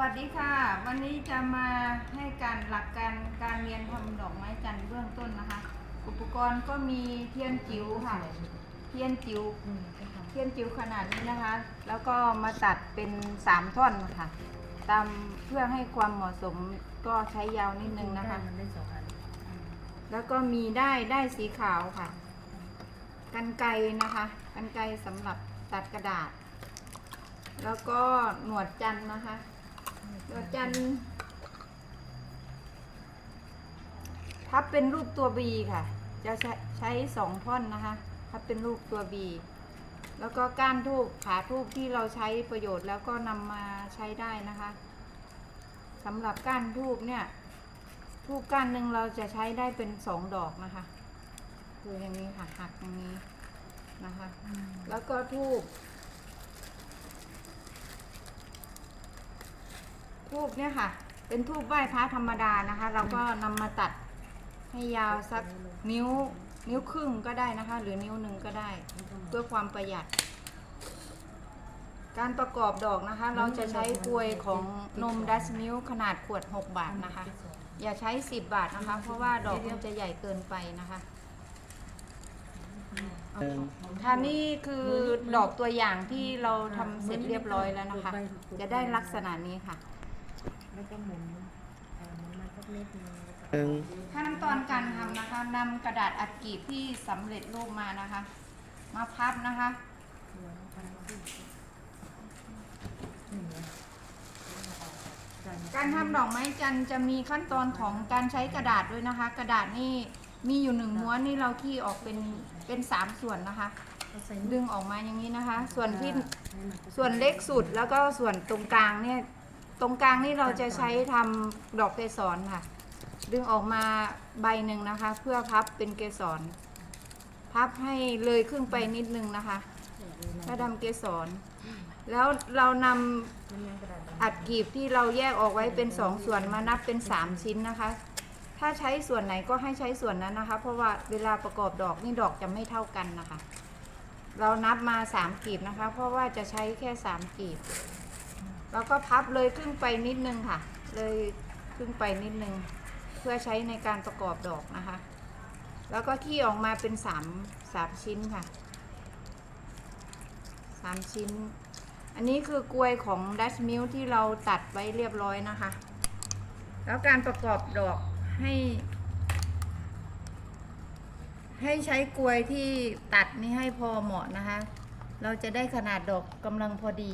วัสดีค่ะ วันนี้จะมาให้การหลักการการเรียนทำดอกไม้จันทร์เบื้องต้นนะคะ อุปกรณ์ก็มีเทียนจิ๋วค่ะ เทียนจิ๋วเทียนจิ๋วขนาดนี้นะคะ แล้วก็มาตัดเป็นสามท่อนค่ะ ตามเพื่อให้ความเหมาะสมก็ใช้ยาวนิดนึงนะคะมันได้สองอันแล้วก็มีได้ได้สีขาวค่ะ กันไกรนะคะกันไกรสำหรับตัดกระดาษ แล้วก็หนวดจันทร์นะคะ หนวดจันพับเป็นรูปตัวบีค่ะ จะใช้ใช้สองท่อนนะคะพับเป็นรูปตัวบีแล้วก็ก้านทูบขาทูบที่เราใช้ประโยชน์แล้วก็นำมาใช้ได้นะคะสำหรับก้านทูบเนี่ยทูบก้านหนึ่งเราจะใช้ได้เป็นสองดอกนะคะ คืออย่างนี้ค่ะหักอย่างนี้นะคะ แล้วก็ทูบ ทูบเนี่ยค่ะ เป็นทูบไหว้พระธรรมดานะคะ เราก็นำมาตัดให้ยาวสักนิ้วนิ้วครึ่งก็ได้นะคะ หรือนิ้วหนึ่งก็ได้ เพื่อความประหยัด การประกอบดอกนะคะ เราจะใช้กลวยของนมดัชมิลขนาดขวด 6 บาทนะคะ อย่าใช้ 10 บาทนะคะ เพราะว่าดอกมันจะใหญ่เกินไปนะคะค่ะนี่คือดอกตัวอย่างที่เราทำเสร็จเรียบร้อยแล้วนะคะ จะได้ลักษณะนี้ค่ะ แล้วก็หมุนเอ่อหมุนมาสักนิดนึงแล้วก็หนึ่งขั้นตอนการทำนะคะนำกระดาษอัดกรีบที่สำเร็จรูปมานะคะ มาพับนะคะหมุนไปที่นี่ไงการทำดอกไม้จันทร์จะมีขั้นตอนของการใช้กระดาษด้วยนะคะ กระดาษนี่มีอยู่หนึ่งม้วนนี่เราที่ออกเป็นเป็นสามส่วนนะคะเอาใส่ดึงออกมาอย่างนี้นะคะ ส่วนที่ให้มันส่วนเล็กสุดแล้วก็ส่วนตรงกลางเนี่ย ตรงกลางนี่เราจะใช้ทำดอกเกสรค่ะ ดึงออกมาใบหนึ่งนะคะ เพื่อพับเป็นเกสร พับให้เลยครึ่งไปนิดนึงนะคะถ้าทำเกสร แล้วเรานำมันยังกระดาอัดกีบที่เราแยกออกไว้เป็นสองส่วนมานับเป็นสามชิ้นนะคะ ถ้าใช้ส่วนไหนก็ให้ใช้ส่วนนั้นนะคะ เพราะว่าเวลาประกอบดอกนี่ดอกจะไม่เท่ากันนะคะ เรานับมาสามกีบนะคะ เพราะว่าจะใช้แค่สามกีบ เราก็พับเลยครึ่งไปนิดนึงค่ะ เลยครึ่งไปนิดนึง เพื่อใช้ในการประกอบดอกนะคะ แล้วก็ที่ออกมาเป็นสามสามชิ้นค่ะสามชิ้น อันนี้คือกลวยของดัชมิลที่เราตัดไว้เรียบร้อยนะคะ แล้วการประกอบดอกให้ ให้ใช้กลวยที่ตัดนี่ให้พอเหมาะนะคะ เราจะได้ขนาดดอกกำลังพอดี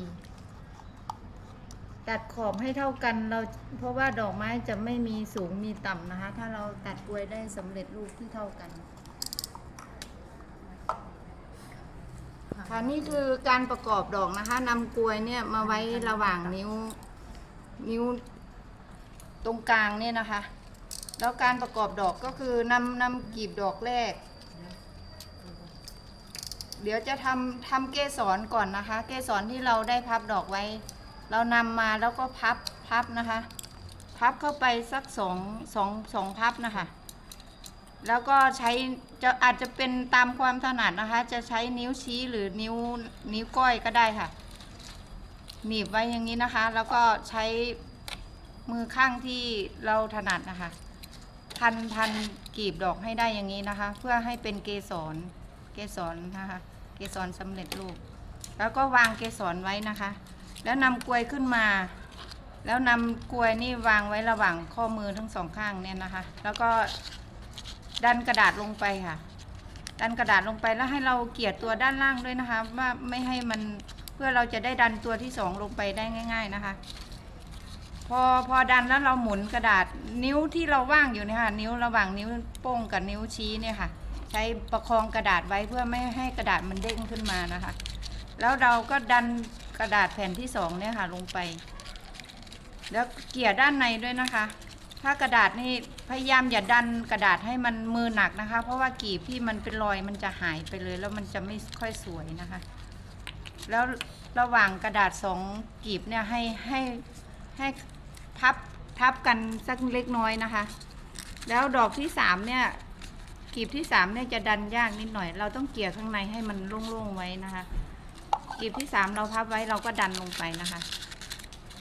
ตัดขอบให้เท่ากันเราเพราะว่าดอกไม้จะไม่มีสูงมีต่ำนะคะ ถ้าเราตัดกลวยได้สำเร็จรูปที่เท่ากัน ค่ะนี่คือการประกอบดอกนะคะนำกลวยเนี่ยมาไว้ระหว่างนิ้วนิ้วตรงกลางเนี่ยนะคะ แล้วการประกอบดอกก็คือนำนำกลีบดอกแรก เดี๋ยวจะทำทำเกสรก่อนนะคะ เกสรที่เราได้พับดอกไว้ เรานำมาแล้วก็พับพับนะคะ พับเข้าไปสักสองสองสองพับนะคะ แล้วก็ใช้จะอาจจะเป็นตามความถนัดนะคะ จะใช้นิ้วชี้หรือนิ้วนิ้วก้อยก็ได้ค่ะ หนีบไว้อย่างนี้นะคะ แล้วก็ใช้มือข้างที่เราถนัดนะคะพันพันกีบดอกให้ได้อย่างนี้นะคะ เพื่อให้เป็นเกสรเกสรนะคะ เกสรสำเร็จรูป แล้วก็วางเกสรไว้นะคะ แล้วนำกลวยขึ้นมา แล้วนำกลวยนี่วางไว้ระหว่างข้อมือทั้งสองข้างเนี่ยนะคะ แล้วก็ดันกระดาษลงไปค่ะ ดันกระดาษลงไปแล้วให้เราเกี่ยตัวด้านล่างด้วยนะคะ ว่าไม่ให้มันเพื่อเราจะได้ดันตัวที่สองลงไปได้ง่าย ๆนะคะ พอพอดันแล้วเราหมุนกระดาษนิ้วที่เราว่างอยู่เนี่ยค่ะนิ้วระหว่างนิ้วโป้งกับนิ้วชี้เนี่ยค่ะ ใช้ประคองกระดาษไว้เพื่อไม่ให้กระดาษมันเด้งขึ้นมานะคะ แล้วเราก็ดัน กระดาษแผ่นที่สองเนี่ยค่ะลงไป แล้วเกี่ยด้านในด้วยนะคะ ถ้ากระดาษนี่พยายามอย่าดันกระดาษให้มันมือหนักนะคะ เพราะว่ากีบที่มันเป็นรอยมันจะหายไปเลย แล้วมันจะไม่ค่อยสวยนะคะ แล้วระหว่างกระดาษสองกีบเนี่ยให้ให้ให้พับทับกันสักเล็กน้อยนะคะ แล้วดอกที่สามเนี่ยกีบที่สามเนี่ยจะดันยากนิดหน่อย เราต้องเกี่ยข้างในให้มันโล่งๆไว้นะคะ กีบที่สามเราพับไว้เราก็ดันลงไปนะคะ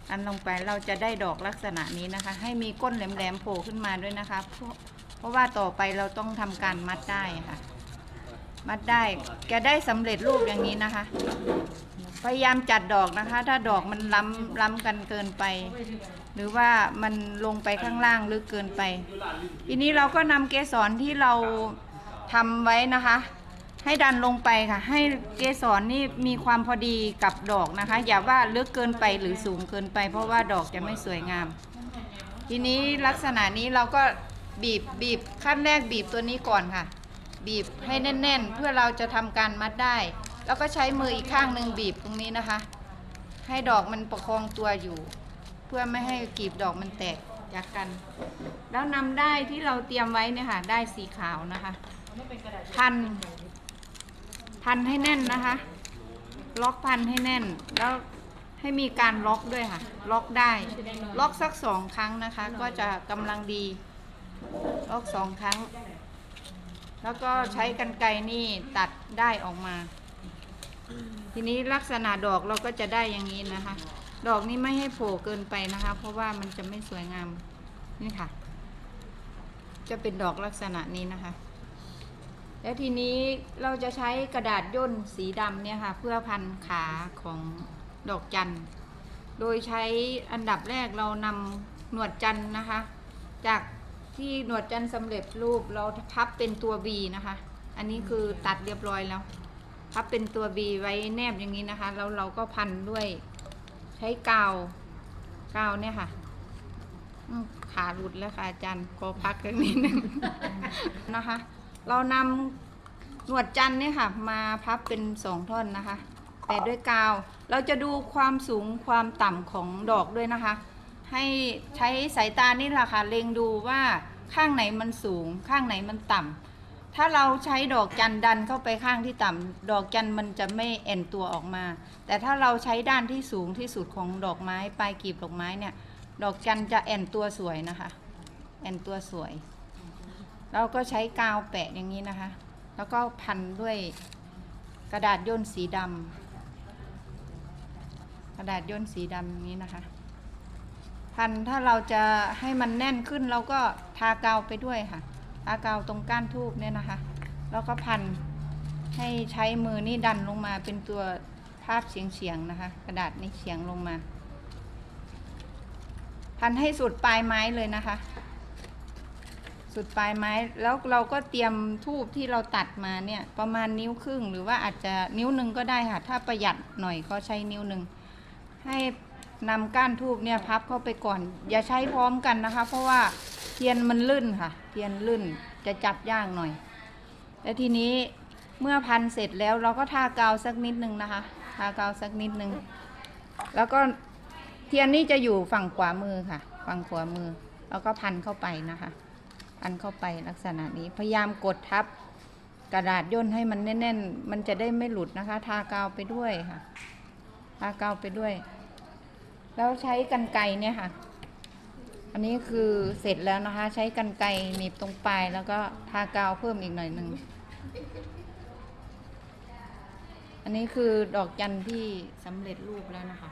อันลงไปเราจะได้ดอกลักษณะนี้นะคะ ให้มีก้นแหลมๆโผล่ขึ้นมาด้วยนะคะเพราะเพราะว่าต่อไปเราต้องทำการมัดได้ค่ะ มัดได้แกได้สำเร็จรูปอย่างนี้นะคะ พยายามจัดดอกนะคะ ถ้าดอกมันล้ำล้ำกันเกินไป หรือว่ามันลงไปข้างล่างลึกเกินไป ทีนี้เราก็นำเกสรที่เราทำไว้นะคะ ให้ดันลงไปค่ะ ให้เกสรนี่มีความพอดีกับดอกนะคะ อย่าว่าลึกเกินไปหรือสูงเกินไป เพราะว่าดอกจะไม่สวยงาม ทีนี้ลักษณะนี้เราก็บีบบีบขั้นแรกบีบตัวนี้ก่อนค่ะ บีบให้แน่น ๆ เพื่อเราจะทำการมัดได้ แล้วก็ใช้มืออีกข้างหนึ่งบีบตรงนี้นะคะ ให้ดอกมันประคองตัวอยู่ เพื่อไม่ให้กีบดอกมันแตกจากกัน แล้วนำได้ที่เราเตรียมไว้เนี่ยค่ะ ได้สีขาวนะคะ พัน พันให้แน่นนะคะ ล็อกพันให้แน่น แล้วให้มีการล็อกด้วยค่ะ ล็อกได้ ล็อกสักสองครั้งนะคะ ก็จะกำลังดี ล็อกสองครั้ง แล้วก็ใช้กันไกรนี่ตัดได้ออกมา ทีนี้ลักษณะดอกเราก็จะได้อย่างนี้นะคะ ดอกนี้ไม่ให้โผล่เกินไปนะคะ เพราะว่ามันจะไม่สวยงาม นี่ค่ะ จะเป็นดอกลักษณะนี้นะคะ แล้วทีนี้เราจะใช้กระดาษย่นสีดำเนี่ยค่ะ เพื่อพันขาของดอกจันทร์โดยใช้อันดับแรกเรานำหนวดจันทร์นะคะ จากที่หนวดจันทร์สำเร็จรูปเราพับเป็นตัว B นะคะ อันนี้คือตัดเรียบร้อยแล้ว พับเป็นตัว B ไว้แนบอย่างนี้นะคะแล้วเราก็พันด้วยใช้กาวกาวเนี่ยค่ะขาหลุดแล้วค่ะอาจารย์ขอพักกันนิดนึงนะคะ เรานำหนวดจันเนี่ยค่ะ มาพับเป็นสองท่อนนะคะแปะด้วยกาว เราจะดูความสูงความต่ำของดอกด้วยนะคะ ให้ใช้สายตานี่แหละค่ะเล็งดูว่าข้างไหนมันสูง ข้างไหนมันต่ำถ้าเราใช้ดอกจันดันเข้าไปข้างที่ต่ำดอกจันมันจะไม่แอนตัวออกมา แต่ถ้าเราใช้ด้านที่สูงที่สุดของดอกไม้ปลายกลีบดอกไม้เนี่ย ดอกจันจะแอนตัวสวยนะคะ แอนตัวสวย เราก็ใช้กาวแปะอย่างนี้นะคะ แล้วก็พันด้วยกระดาษย่นสีดำกระดาษย่นสีดำอย่างนี้นะคะ พันถ้าเราจะให้มันแน่นขึ้นเราก็ทากาวไปด้วยค่ะทากาวตรงก้านทูบเนี่ยนะคะ แล้วก็พันให้ใช้มือนี่ดันลงมาเป็นตัวภาพเฉียงเฉียงๆนะคะ กระดาษนี่เฉียงลงมา พันให้สุดปลายไม้เลยนะคะ สุดปลายไม้แล้วเราก็เตรียมทูบที่เราตัดมาเนี่ยประมาณนิ้วครึ่ง หรือว่าอาจจะนิ้วหนึ่งก็ได้ค่ะถ้าประหยัดหน่อยก็ใช้นิ้วหนึ่งให้นำก้านทูบเนี่ยพับเข้าไปก่อน อย่าใช้พร้อมกันนะคะ เพราะว่าเทียนมันลื่นค่ะ เทียนลื่นจะจับยากหน่อย แล้วทีนี้เมื่อพันเสร็จแล้วเราก็ทากาวสักนิดนึงนะคะ ทากาวสักนิดนึง แล้วก็เทียนนี่จะอยู่ฝั่งขวามือค่ะ ฝั่งขวามือ แล้วก็พันเข้าไปนะคะ พันเข้าไปลักษณะนี้ พยายามกดทับกระดาษย่นให้มันแน่น ๆ มันจะได้ไม่หลุดนะคะ ทากาวไปด้วยค่ะ ทากาวไปด้วย แล้วใช้กันไกรเนี่ยค่ะ อันนี้คือเสร็จแล้วนะคะ ใช้กันไกรหนีบตรงปลายแล้วก็ทากาวเพิ่มอีกหน่อยหนึ่งอันนี้คือดอกจันทร์ที่สำเร็จรูปแล้วนะคะ